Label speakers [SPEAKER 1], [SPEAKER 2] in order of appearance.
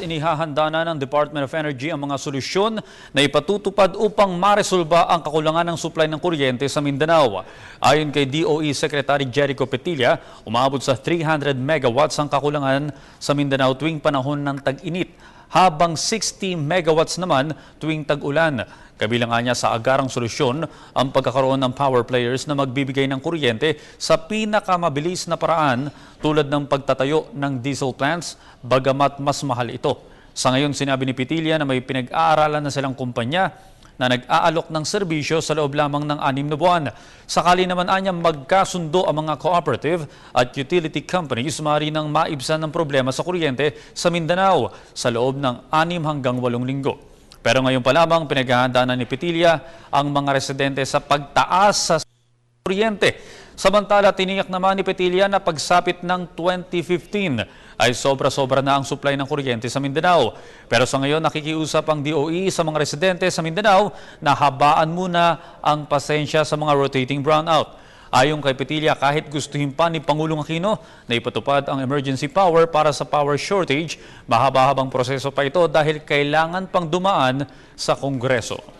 [SPEAKER 1] Inihahanda na ng Department of Energy ang mga solusyon na ipatutupad upang maresolba ang kakulangan ng supply ng kuryente sa Mindanao. Ayon kay DOE Secretary Jericho Petilla, umabot sa 300 megawatts ang kakulangan sa Mindanao tuwing panahon ng tag-init, habang 60 megawatts naman tuwing tag-ulan. Kabilang niya sa agarang solusyon ang pagkakaroon ng power players na magbibigay ng kuryente sa pinakamabilis na paraan tulad ng pagtatayo ng diesel plants bagamat mas mahal ito. Sa ngayon sinabi ni Petilia na may pinag-aaralan na silang kumpanya na nag-aalok ng serbisyo sa loob lamang ng anim na buwan. Sakali naman anya magkasundo ang mga cooperative at utility companies, maaari nang maibsan ng problema sa kuryente sa Mindanao sa loob ng anim hanggang walong linggo. Pero ngayon pa lamang pinaghahandaan na ni Petilia ang mga residente sa pagtaas sa kuryente. Samantala, tiniyak naman ni Petilia na pagsapit ng 2015 ay sobra-sobra na ang supply ng kuryente sa Mindanao. Pero sa ngayon, nakikiusap ang DOE sa mga residente sa Mindanao na habaan muna ang pasensya sa mga rotating brownout. Ayon kay Petilia, kahit gustuhin pa ni Pangulong Aquino na ipatupad ang emergency power para sa power shortage, mahaba-habang proseso pa ito dahil kailangan pang dumaan sa Kongreso.